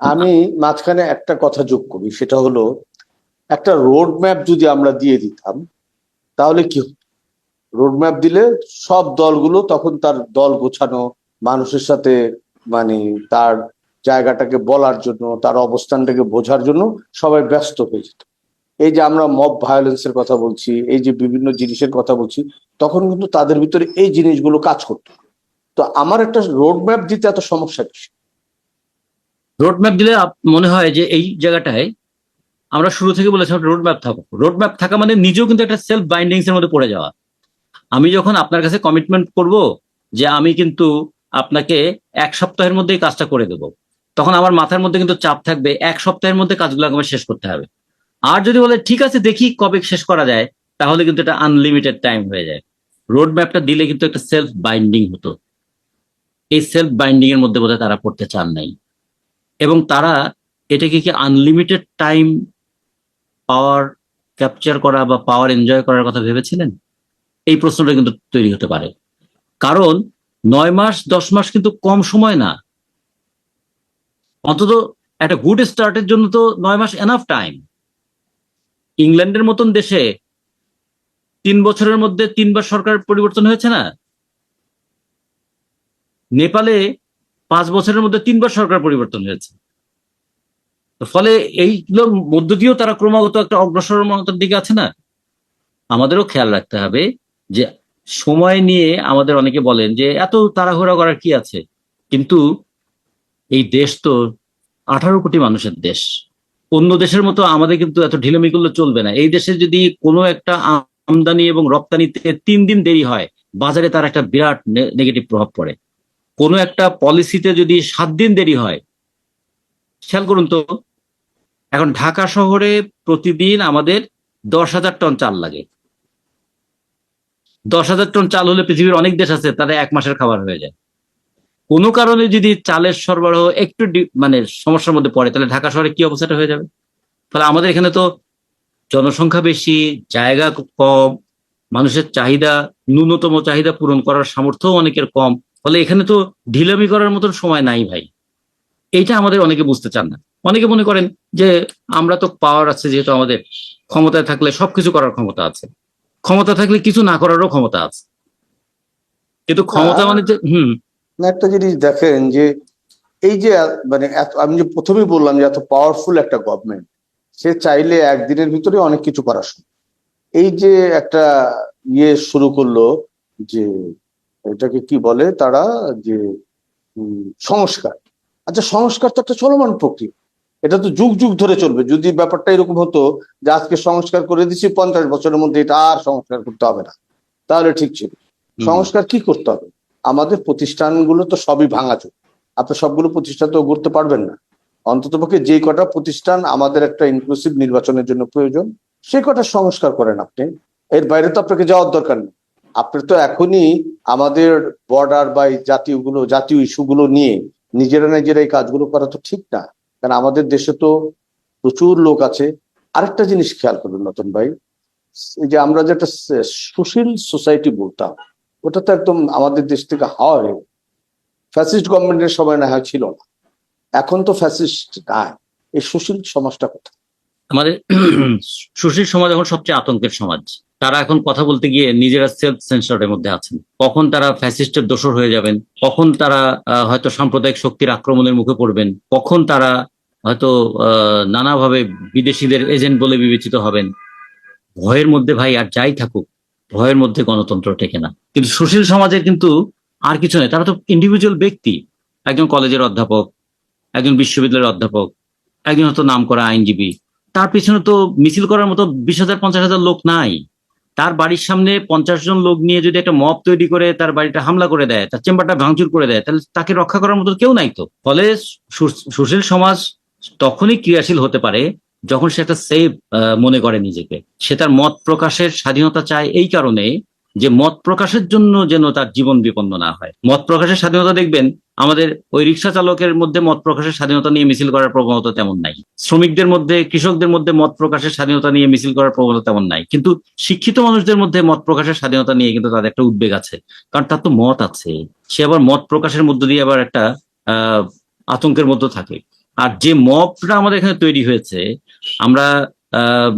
আমি মাঝখানে একটা কথা যোগ করি, সেটা হলো, একটা রোড ম্যাপ যদি আমরা দিয়ে দিতাম, তাহলে কি রোড ম্যাপ দিলে সব দলগুলো তখন তার দল গোছানো, মানুষের সাথে মানে তার জায়গাটাকে বলার জন্য, তার অবস্থানটাকে বোঝার জন্য সবাই ব্যস্ত হয়ে যেত। এই যে আমরা মব ভায়োলেন্সের কথা বলছি, এই যে বিভিন্ন জিনিসের কথা বলছি, তখন কিন্তু তাদের ভিতরে এই জিনিসগুলো কাজ করতো। তো আমার একটা রোড ম্যাপ দিতে এত সমস্যা কি রোড ম্যাপ দিলে মনে হয় যে এই জায়গাটায় আমরা শুরু থেকে বলেছিলাম রোড ম্যাপ থাকুক রোড ম্যাপ থাকা মানে নিজেও কিন্তু একটা সেলফ বাইন্ডিংস এর মধ্যে পড়ে যাওয়া। আমি যখন আপনার কাছে কমিটমেন্ট করব যে আমি কিন্তু আপনাকে এক সপ্তাহের মধ্যেই কাজটা করে দেব, তখন আমার মাথার মধ্যে কিন্তু চাপ থাকবে, এক সপ্তাহের মধ্যে কাজগুলো আমার শেষ করতে হবে। আর যদি বলে, ঠিক আছে, দেখি কবে শেষ করা যায়, তাহলে কিন্তু এটা আনলিমিটেড টাইম হয়ে যায়। রোড ম্যাপটা দিলে কিন্তু একটা সেলফ বাইন্ডিং হতো। এই সেলফ বাইন্ডিং এর মধ্যে বোধহয় তারা পড়তে চান নাই। এবং তারা এটাকে কি আনলিমিটেড টাইম পাওয়ার ক্যাপচার করা বা পাওয়ার এনজয় করার কথা ভেবেছিলেন? এই প্রশ্নটা কিন্তু তৈরি হতে পারে। কারণ নয় মাস, দশ মাস কিন্তু কম সময় না। অন্তত একটা গুড স্টার্টের জন্য তো নয় মাস এনাফ টাইম ইংল্যান্ডের মতন দেশে তিন বছরের মধ্যে তিনবার সরকার পরিবর্তন হয়েছে না? নেপালে পাঁচ বছরের মধ্যে তিনবার সরকার পরিবর্তন হয়েছে। ফলে এইগুলোর মধ্য দিয়েও তারা ক্রমাগত একটা অগ্রসর অগ্রসরতার দিকে আছে না? আমাদেরও খেয়াল রাখতে হবে যে সময় নিয়ে আমাদের অনেকে বলেন যে এত তাড়াহুড়া করার কি আছে? কিন্তু এই দেশ তো আঠারো কোটি মানুষের দেশ। অন্য দেশের মতো আমাদের কিন্তু এত ঢিলামি করলে চলবে না। এই দেশে যদি কোনো একটা আমদানি এবং রপ্তানিতে তিন দিন দেরি হয়, বাজারে তার একটা বিরাট নেগেটিভ প্রভাব পড়ে। কোনো একটা পলিসিতে যদি সাত দিন দেরি হয়, খেয়াল করুন তো, এখন ঢাকা শহরে প্রতিদিন আমাদের দশ হাজার টন চাল লাগে। দশ হাজার টন চাল হলে পৃথিবীর অনেক দেশ আছে তাদের এক মাসের খাবার হয়ে যায়। কোনো কারণে যদি চালের সরবরাহ একটু মানে সমস্যার মধ্যে পড়ে, তাহলে ঢাকা শহরে কি অবস্থাটা হয়ে যাবে? ফলে আমাদের এখানে তো জনসংখ্যা বেশি, জায়গা কম, মানুষের চাহিদা, ন্যূনতম চাহিদা পূরণ করার সামর্থ্য অনেকের কম। ফলে এখানে তো ঢিলামি করার মতন সময় নাই ভাই। এইটা আমাদের অনেকে বুঝতে চান না। অনেকে মনে করেন যে আমরা তো পাওয়ার আছে যেহেতু আমাদের ক্ষমতায় থাকলে সবকিছু করার ক্ষমতা আছে। ক্ষমতা থাকলে কিছু না করারও ক্ষমতা আছে। কিন্তু ক্ষমতা মানে যে হুম। একটা জিনিস দেখেন যে এই যে মানে আমি যে প্রথমেই বললাম যে এত পাওয়ারফুল একটা গভর্নমেন্ট সে চাইলে একদিনের ভিতরে অনেক কিছু করা সম্ভব। এই যে একটা ইয়ে শুরু করল যে এটাকে কি বলে তারা যে উম, সংস্কার। আচ্ছা সংস্কার তো একটা চলমান প্রক্রিয়া। এটা তো যুগ যুগ ধরে চলবে। যদি ব্যাপারটা এরকম হতো যে আজকে সংস্কার করে দিচ্ছি পঞ্চাশ বছরের মধ্যে এটা আর সংস্কার করতে হবে না। তাহলে ঠিক ছিল। সংস্কার কি করতে হবে? আমাদের প্রতিষ্ঠানগুলো তো সবই ভাঙাচোর আপনি সবগুলো প্রতিষ্ঠান তো করতে পারবেন না। অন্ততপক্ষে যে কটা প্রতিষ্ঠান আমাদের একটা ইনক্লুসিভ নির্বাচনের জন্য প্রয়োজন সে কটা সংস্কার করেন আপনি। এর বাইরে তো আপনাকে যাওয়ার দরকার নেই। আপনি তো এখনই আমাদের বর্ডার বা জাতীয়গুলো, জাতীয় ইস্যুগুলো নিয়ে নিজেরা নিজেরা এই কাজগুলো করা তো ঠিক না। কারণ আমাদের দেশে তো প্রচুর লোক আছে। আরেকটা জিনিস খেয়াল করবেন নতুন ভাই যে আমরা যেটা সুশীল সোসাইটি বলতাম, ওটা তো একদম আমাদের দেশ থেকে হাওয়া হয়ে। ফ্যাসিস্ট গভর্নমেন্টের সময় না হয় ছিল না। এখন তো ফ্যাসিস্ট নাই। এই সুশীল সমাজটা কোথায়? আমাদের সুশীল সমাজ এখন সবচেয়ে আতঙ্কের সমাজ। তারা এখন কথা বলতে গিয়ে নিজেরা সেলফ সেন্সরের মধ্যে আছেন। কখন তারা ফ্যাসিস্টের দোষর হয়ে যাবেন? কখন তারা হয়তো সাম্প্রদায়িক শক্তির আক্রমণের মুখে পড়বেন? কখন তারা হয়তো নানাভাবে বিদেশিদের এজেন্ট বলে বিবেচিত হবেন? ভয়ের মধ্যে ভাই আর যাই থাকুক, ভয়ের মধ্যে গণতন্ত্র টেকে না। কিন্তু সুশীল সমাজের কিন্তু আর কিছু নেই। তারা তো ইন্ডিভিজুয়াল ব্যক্তি। একজন কলেজের অধ্যাপক, একজন বিশ্ববিদ্যালয়ের অধ্যাপক, একজন হয়তো নাম করা আইনজীবী। তার পিছনে তো মিছিল করার মতো বিশ হাজার, পঞ্চাশ হাজার লোক নাই। তার বাড়ির সামনে পঞ্চাশ জন লোক নিয়ে যদি একটা মব তৈরি করে তার বাড়িটা হামলা করে দেয়, তার চেম্বারটা ভাঙচুর করে দেয়, তাহলে তাকে রক্ষা করার মতো কেউ নাই তো। ফলে সুশীল সমাজ তখনই ক্রিয়াশীল হতে পারে যখন সে একটা সেফ মনে করে নিজেকে। সে তার মত প্রকাশের স্বাধীনতা চায় এই কারণে যে মত প্রকাশের জন্য যেন তার জীবন বিপন্ন না হয়। মত প্রকাশের স্বাধীনতা দেখবেন, আমাদের ওই রিক্সা চালকের মধ্যে মত প্রকাশের স্বাধীনতা নিয়ে মিছিল করার প্রবণতা তেমন নাই। শ্রমিকদের মধ্যে, কৃষকদের মধ্যে মত প্রকাশের স্বাধীনতা নিয়ে মিছিল করার প্রবণতা তেমন নাই। কিন্তু শিক্ষিত মানুষদের মধ্যে মত প্রকাশের স্বাধীনতা নিয়ে কিন্তু তাদের একটা উদ্বেগ আছে। কারণ তার তো মত আছে। সে আবার মত প্রকাশের মধ্য দিয়ে আবার একটা আতঙ্কের মধ্যে থাকে। আর যে মবটা আমাদের এখানে তৈরি হয়েছে, আমরা আহ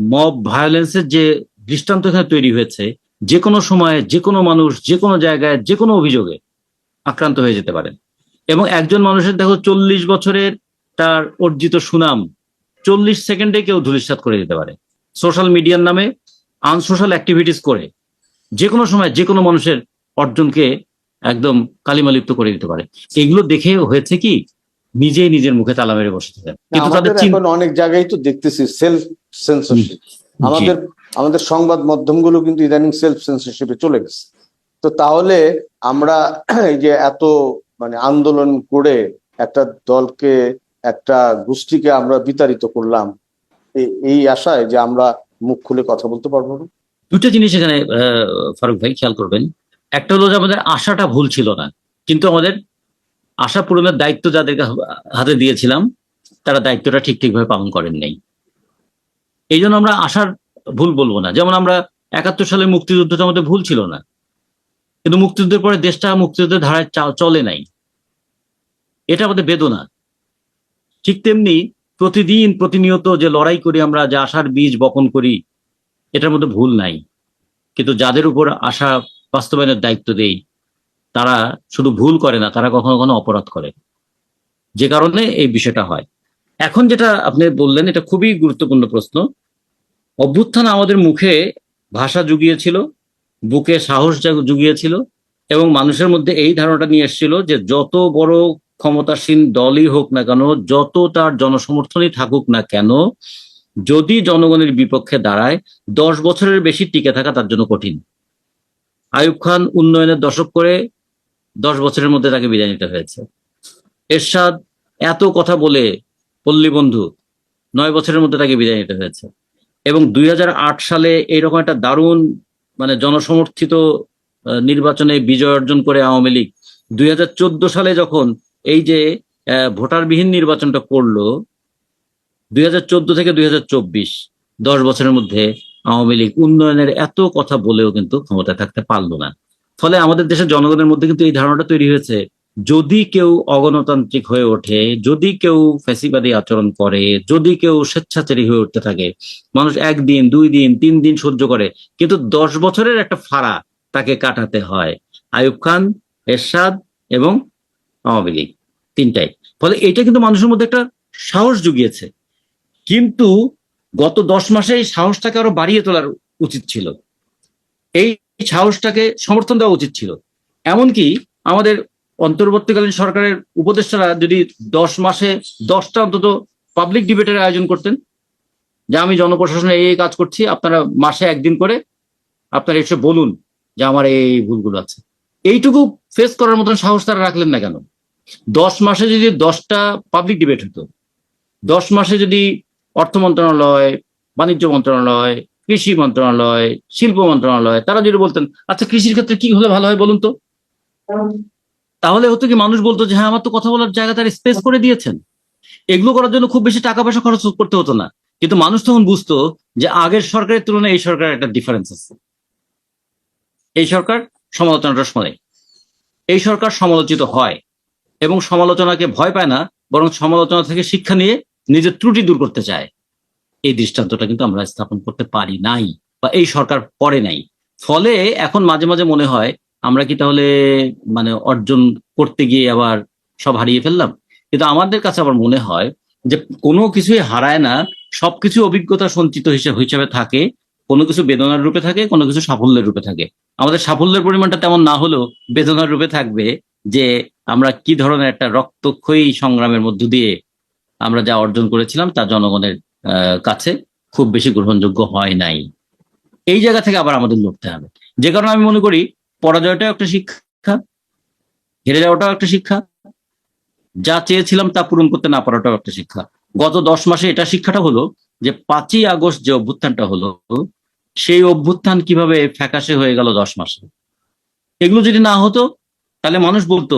মব ভায়োলেন্সের যে দৃষ্টান্ত এখানে তৈরি হয়েছে যে কোনো সময়ে যে কোনো মানুষ যে কোনো জায়গায় যে কোনো অভিযোগে আক্রান্ত হয়ে যেতে পারে এবং একজন মানুষের দেখো চল্লিশ বছরের তার অর্জিত সুনাম চল্লিশ সেকেন্ডে কেউ ধূলিসাৎ করে দিতে পারে। সোশ্যাল মিডিয়ার নামে আনসোশ্যাল অ্যাক্টিভিটিস করে যে কোনো সময় যে কোনো মানুষের অর্জনকে একদম কালিমালিপ্ত করে দিতে পারে। এগুলো দেখে হয়েছে কি নিজেই নিজের মুখে তালা মেরে বসে থাকেন কিন্তু তাদের অনেক জায়গায় তো দেখতেছি সেলফ সেন্সরশিপ আমাদের আমাদের সংবাদ মাধ্যমগুলো কিন্তু ইদানিং সেলফ সেন্সরশিপে চলে গেছে। তো তাহলে আমরা এই যে এত মানে আন্দোলন করে একটা দলকে, একটা গোষ্ঠীকে আমরা বিতাড়িত করলাম এই আশায় যে আমরা মুখ খুলে কথা বলতে পারব না। দুটো জিনিস এখানে ফারুক ভাই খেয়াল করবেন। একটা হলো যে আমাদের আশাটা ভুল ছিল না, কিন্তু আমাদের আশা পূরণের দায়িত্ব যাদেরকে হাতে দিয়েছিলাম, তারা দায়িত্বটা ঠিক ঠিকভাবে পালন করেন নাই। এই জন্য আমরা আশার ভুল বলব না। যেমন আমরা একাত্তর সালে মুক্তিযুদ্ধটা আমাদের ভুল ছিল না। কিন্তু মুক্তিযুদ্ধের পরে দেশটা মুক্তিযুদ্ধের ধারায় চলে নাই। এটা আমাদের বেদনা। ঠিক তেমনি প্রতিদিন প্রতিনিয়ত যে লড়াই করি আমরা, যে আশার বীজ বপন করি, এটার মধ্যে ভুল নাই। কিন্তু যাদের উপর আশা বাস্তবায়নের দায়িত্ব দেই, তারা শুধু ভুল করে না, তারা কখনো কখনো অপরাধ করে। যে কারণে এই বিষয়টা হয়। এখন যেটা আপনি বললেন, এটা খুবই গুরুত্বপূর্ণ প্রশ্ন। অভ্যুত্থান আমাদের মুখে ভাষা জুগিয়েছিল, বুকে সাহস জুগিয়েছিল এবং মানুষের মধ্যে এই ধারণাটা নিয়ে এসেছিল যে যত বড় ক্ষমতাসীন দলই হোক না কেন, যত তার জনসমর্থনই থাকুক না কেন, যদি জনগণের বিপক্ষে দাঁড়ায়, দশ বছরের বেশি টিকে থাকা তার জন্য কঠিন। আয়ুব খান উন্নয়নের দশক করে দশ বছরের মধ্যে তাকে বিদায় নিতে হয়েছে। এরশাদ এত কথা বলে, পল্লী বন্ধু, নয় বছরের মধ্যে তাকে বিদায় নিতে হয়েছে। এবং দুই হাজার আট সালে এইরকম একটা দারুণ মানে জনসমর্থিত নির্বাচনে বিজয় অর্জন করে আওয়ামী লীগ। দুই হাজার চোদ্দ সালে যখন এই যে ভোটারবিহীন নির্বাচনটা করল, দুই হাজার চোদ্দ থেকে দুই দশ বছরের মধ্যে আওয়ামী লীগ উন্নয়নের এত কথা বলেও কিন্তু ক্ষমতায় থাকতে পারল না। ফলে আমাদের দেশের জনগণের মধ্যে কিন্তু এই ধারণাটা তৈরি হয়েছে যদি কেউ অগণতান্ত্রিক হয়ে ওঠে, যদি কেউ ফ্যাসিবাদী আচরণ করে, যদি কেউ স্বেচ্ছাচারী হয়ে উঠতে থাকে, মানুষ একদিন, দুই দিন, তিন দিন সহ্য করে, কিন্তু দশ বছরের একটা ফাড়া তাকে কাটাতে হয়। আয়ুব খান, এরশাদ এবং আওয়ামী লীগ, তিনটাই। ফলে এটা কিন্তু মানুষের মধ্যে একটা সাহস জুগিয়েছে। কিন্তু গত দশ মাসে এই সাহসটাকে আরও বাড়িয়ে তোলার উচিত ছিল। এই সাহসটাকে সমর্থন দেওয়া উচিত ছিল। এমনকি আমাদের অন্তর্বর্তীকালীন সরকারের উপদেষ্টারা যদি দশ মাসে দশটা অন্তত পাবলিক ডিবেটের আয়োজন করতেন, যে আমি জনপ্রশাসনে এই কাজ করছি, আপনারা মাসে একদিন করে আপনারা এসে বলুন যে আমার এই ভুলগুলো আছে। এইটুকু ফেস করার মতন সাহস তারা রাখলেন না কেন? দশ মাসে যদি দশটা পাবলিক ডিবেট হতো, দশ মাসে যদি অর্থ মন্ত্রণালয়, বাণিজ্য মন্ত্রণালয়, কৃষি মন্ত্রণালয়, শিল্প মন্ত্রণালয়, তারা যদি বলতেন আচ্ছা কৃষির ক্ষেত্রে কি হলে ভালো হয় বলুন তো? তাহলে হতো কি মানুষ বলতো যে হ্যাঁ আমার তো কথা বলার জায়গা তার স্পেস করে দিয়েছেন। এগুলো করার জন্য খুব বেশি টাকা পয়সা খরচ করতে হতো না। কিন্তু মানুষ তখন বুঝতো যে, আগের সরকারের তুলনায় এই সরকারের একটা ডিফারেন্স আছে। এই সরকার সমালোচনাটা শোনে এই সরকার সমালোচিত হয় এবং সমালোচনাকে ভয় পায় না, বরং সমালোচনা থেকে শিক্ষা নিয়ে নিজের ত্রুটি দূর করতে চায়। এই দৃষ্টান্তটা কিন্তু আমরা স্থাপন করতে পারি নাই বা এই সরকার পরে নাই। ফলে এখন মাঝে মাঝে মনে হয় আমরা কি তাহলে মানে অর্জন করতে গিয়ে আবার সব হারিয়ে ফেললাম? কিন্তু আমাদের কাছে আবার মনে হয় যে কোনো কিছুই হারায় না, সবকিছু অভিজ্ঞতা সঞ্চিত হিসেবে হিসাবে থাকে, কোনো কিছু বেদনার রূপে থাকে, কোনো কিছু সাফল্যের রূপে থাকে। আমাদের সাফল্যের পরিমাণটা তেমন না হলেও বেদনার রূপে থাকবে যে আমরা কি ধরনের একটা রক্তক্ষয়ী সংগ্রামের মধ্য দিয়ে আমরা যা অর্জন করেছিলাম তা জনগণের কাছে খুব বেশি গ্রহণযোগ্য হয় নাই। এই জায়গা থেকে আবার আমাদের লড়তে হবে। যে কারণে আমি মনে করি পরাজয়টাও একটা শিক্ষা, হেরে যাওয়াটাও একটা শিক্ষা, যা চেয়েছিলাম তা পূরণ করতে না পারাটাও একটা শিক্ষা। গত দশ মাসে এটা শিক্ষাটা হলো যে পাঁচই আগস্ট যে অভ্যুত্থানটা হলো, সেই অভ্যুত্থান কীভাবে ফ্যাকাশে হয়ে গেল দশ মাসে? এগুলো যদি না হতো, তাহলে মানুষ বলতো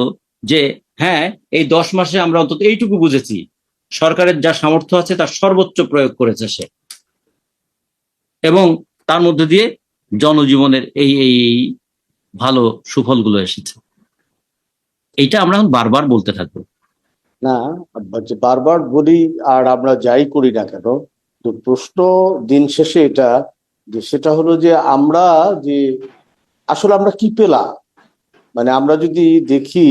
যে হ্যাঁ এই দশ মাসে আমরা অন্তত এইটুকু বুঝেছি, সরকারের যা সামর্থ্য আছে তার সর্বোচ্চ প্রয়োগ করেছে সে। এবং তার মধ্যে দিয়ে জনজীবনের এই এই এই ভালো সুফলগুলো এসেছে। এইটা আমরা এখন বারবার বলতে থাকব। না বারবার বলি আর আমরা যাই করি না কেন, তো প্রশ্ন দিন শেষে এটা, যে সেটা হলো যে আমরা যে আসলে আমরা কি পেলাম? মানে আমরা যদি দেখি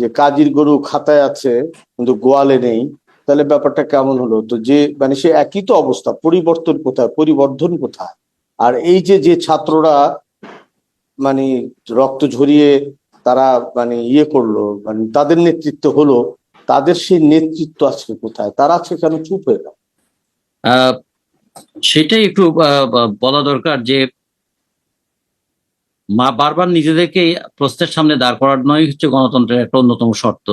যে কাজীর গরু খাতায় আছে, কিন্তু গোয়ালে নেই, তাহলে ব্যাপারটা কেমন হলো? তো যে মানে সে একই তো অবস্থা, পরিবর্তন কোথায়, পরিবর্ধন কোথায়? আর এই যে যে ছাত্ররা মানে রক্ত ঝরিয়ে তারা মানে ইয়ে করল মানে তাদের নেতৃত্ব হলো, তাদের সেই নেতৃত্ব আজকে কোথায়? তারা আজকে কেন চুপ হয়ে গেল? সেটাই একটু বলা দরকার যে মা বারবার নিজেদেরকে প্রশ্নের সামনে দাঁড় করানোই হচ্ছে গণতন্ত্রের একটা অন্যতম শর্ত।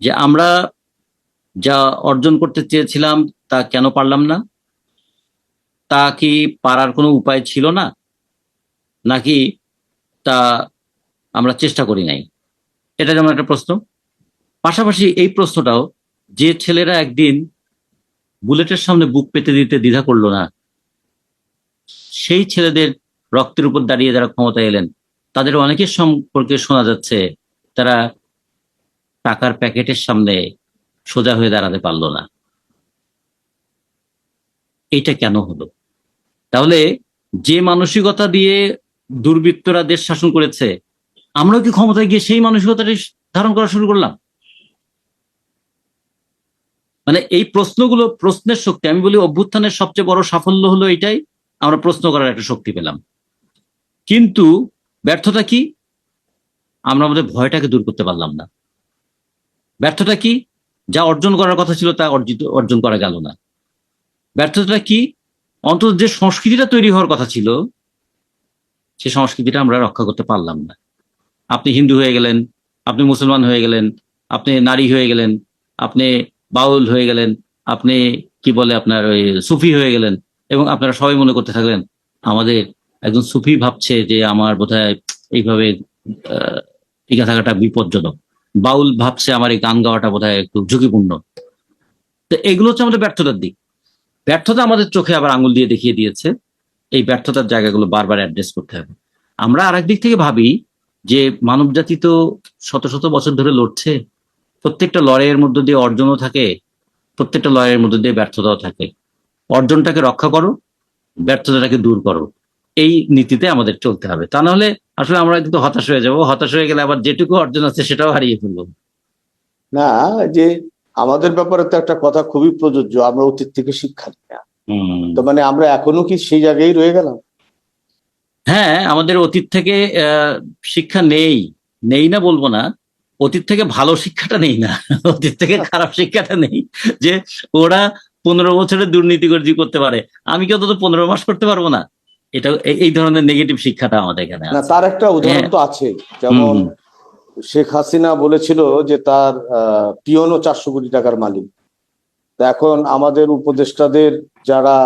যে আমরা যা অর্জন করতে চেয়েছিলাম তা কেন পারলাম না? তা কি পারার কোনো উপায় ছিল না? নাকি তা আমরা চেষ্টা করি নাই? এটা যেমন একটা প্রশ্ন। পাশাপাশি এই প্রশ্নটাও, যে ছেলেরা একদিন বুলেটের সামনে বুক পেতে দিতে দ্বিধা করল না, সেই ছেলেদের রক্তের উপর দাঁড়িয়ে যারা ক্ষমতায় এলেন, তাদের অনেকের সম্পর্কে শোনা যাচ্ছে, তারা টাকার প্যাকেটের সামনে সোজা হয়ে দাঁড়াতে পারল না। এটা কেন হলো? তাহলে যে মানসিকতা দিয়ে দুর্বৃত্তরা দেশ শাসন করেছে, আমরাও কি ক্ষমতায় গিয়ে সেই মানসিকতাটি ধারণ করা শুরু করলাম? মানে এই প্রশ্নগুলো, প্রশ্নের শক্তি, আমি বলি অভ্যুত্থানের সবচেয়ে বড় সাফল্য হলো এটাই, আমরা প্রশ্ন করার একটা শক্তি পেলাম। কিন্তু ব্যর্থতা কি? আমরা আমাদের ভয়টাকে দূর করতে পারলাম না। ব্যর্থতা কি? যা অর্জন করার কথা ছিল তা অর্জিত, অর্জন করা গেল না। ব্যর্থতা কি? অন্তত যে সংস্কৃতিটা তৈরি হওয়ার কথা ছিল সে সংস্কৃতিটা আমরা রক্ষা করতে পারলাম না। আপনি হিন্দু হয়ে গেলেন, আপনি মুসলমান হয়ে গেলেন, আপনি নারী হয়ে গেলেন, আপনি বাউল হয়ে গেলেন, আপনি কি বলে আপনার ওই সুফি হয়ে গেলেন এবং আপনারা সবাই মনে করতে থাকলেন, আমাদের একজন সুফি ভাবছে যে আমার বোধহয় এইভাবে টিকে থাকাটা বিপজ্জনক। বাউল ভাবছে আমার এই গান গাওয়াটা বোধহয় একটু ঝুঁকিপূর্ণ। তো এগুলো হচ্ছে আমাদের ব্যর্থতার দিক। ব্যর্থতা আমাদের চোখে আবার আঙুল দিয়ে দেখিয়ে দিয়েছে। এই ব্যর্থতার জায়গাগুলো বারবার অ্যাড্রেস করতে হবে। আমরা আরেক দিক থেকে ভাবি যে মানব জাতি তো শত শত বছর ধরে লড়ছে। প্রত্যেকটা লড়াইয়ের মধ্য দিয়ে অর্জনও থাকে, প্রত্যেকটা লড়াইয়ের মধ্য দিয়ে ব্যর্থতাও থাকে। অর্জনটাকে রক্ষা করো, ব্যর্থতাটাকে দূর করো। এই নীতিতে আমাদের চলতে হবে। তা নাহলে আসলে আমরা কিন্তু হতাশ হয়ে যাব। হতাশ হয়ে গেলে আবার যেটুকু অর্জন আছে সেটাও হারিয়ে ফেলব। না যে আমাদের ব্যাপারে তো একটা কথা খুবই প্রযোজ্য। আমরা অতীত থেকে শিক্ষা নিই না। তো মানে আমরা এখনও কি সেই জায়গায় রয়ে গেলাম? হ্যাঁ আমাদের অতীত থেকে শিক্ষা নেই। নেই না বলব না। অতীত থেকে ভালো শিক্ষাটা নেই না। অতীত থেকে খারাপ শিক্ষাটা নেই। যে ওরা পনেরো বছরের দুর্নীতিগর্জি করতে পারে। আমি কি অন্তত পনেরো মাস করতে পারব না? এটা এই- ধরনের নেগেটিভ শিক্ষাটা আমাদের এখানে না তার একটা উদাহরণ তো আছে। যেমন শেখ হাসিনা বলেছিল যে তার আহ, পিয়নও চারশো কোটি টাকার মালিক। তা এখন আমাদের উপদেষ্টাদের যারা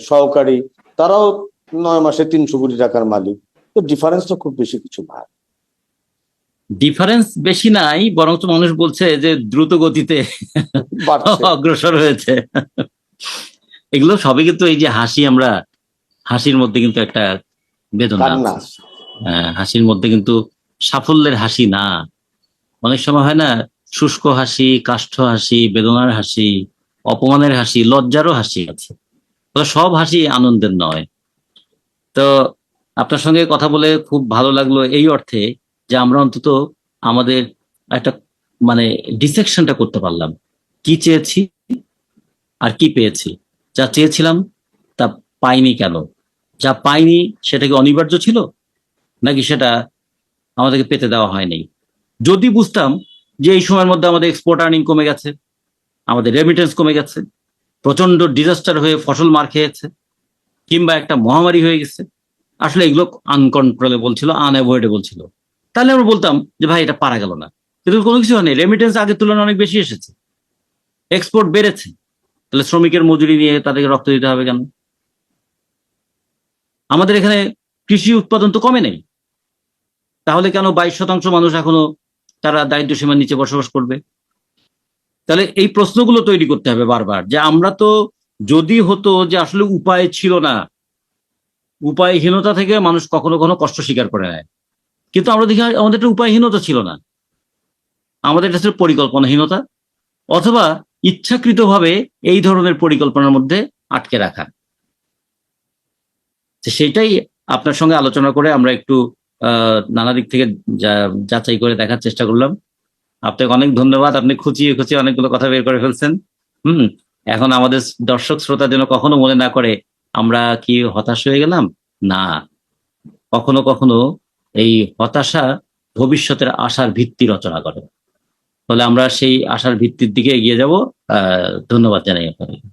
সহকারী তারাও নয় মাসে তিনশো কোটি টাকার মালিক। তো ডিফারেন্স তো খুব বেশি কিছু না। ডিফারেন্স বেশি নাই বরঞ্চ মানুষ বলছে যে দ্রুত গতিতে অগ্রসর হয়েছে। এগুলো সবই কিন্তু এই যে হাসি আমরা হাসির মধ্যে কিন্তু একটা বেদনা হ্যাঁ, হাসির মধ্যে কিন্তু সাফল্যের হাসি না। অনেক সময় হয় না শুষ্ক হাসি কাষ্ঠ হাসি বেদনার হাসি অপমানের হাসি, লজ্জারও হাসি আছে। তো সব হাসি আনন্দের নয়। তো আপনার সঙ্গে কথা বলে খুব ভালো লাগল এই অর্থে যে আমরা অন্তত আমাদের একটা মানে ডিসেকশনটা করতে পারলাম। কি চেয়েছি আর কি পেয়েছি? যা চেয়েছিলাম তা পাইনি কেন? যা পাইনি সেটা কি অনিবার্য ছিল? নাকি সেটা আমাদেরকে পেতে দেওয়া হয়নি? যদি বুঝতাম যে এই সময়ের মধ্যে আমাদের এক্সপোর্ট আর্নিং কমে গেছে আমাদের রেমিটেন্স কমে গেছে প্রচণ্ড ডিজাস্টার হয়ে ফসল মার খেয়েছে, কিংবা একটা মহামারী হয়ে গেছে। আসলে এগুলো আনকন্ট্রোলেবল ছিল আনঅ্যাভয়েডেবল ছিল। তাহলে আমরা বলতাম যে, ভাই, এটা পারা গেল না। কিন্তু কোনো কিছু হয়নি রেমিটেন্স আগের তুলনায় অনেক বেশি এসেছে। এক্সপোর্ট বেড়েছে। তাহলে শ্রমিকের মজুরি নিয়ে তাদেরকে রক্ত দিতে হবে কেন? আমাদের এখানে কৃষি উৎপাদন তো কমে নেই। তাহলে কেন বাইশ শতাংশ মানুষ এখনও তারা দারিদ্র সীমার নিচে বসবাস করবে? তাহলে এই প্রশ্নগুলো তৈরি করতে হবে বারবার যে আমরা তো যদি হতো যে আসলে উপায় ছিল না উপায়হীনতা থেকে মানুষ কখনো কখনো কষ্ট স্বীকার করে নেয়। কিন্তু আমরা দেখি আমাদের একটা উপায়হীনতা ছিল না। আমাদের এটা ছিল পরিকল্পনাহীনতা অথবা ইচ্ছাকৃতভাবে এই ধরনের পরিকল্পনার মধ্যে আটকে রাখা। সেটাই আপনার সঙ্গে আলোচনা করে আমরা একটু আহ, নানা দিক থেকে যাচাই করে দেখার চেষ্টা করলাম। আপনাকে অনেক ধন্যবাদ। আপনি খুঁচিয়ে খুঁচিয়ে অনেকগুলো কথা বের করে ফেলছেন। হুম, এখন আমাদের দর্শক শ্রোতা যেন কখনো মনে না করে, আমরা কি হতাশ হয়ে গেলাম? না। কখনো কখনো এই হতাশা ভবিষ্যতের আশার ভিত্তি রচনা করে। তাহলে আমরা সেই আশার ভিত্তির দিকে এগিয়ে যাব। আহ, ধন্যবাদ জানাই আপনাকে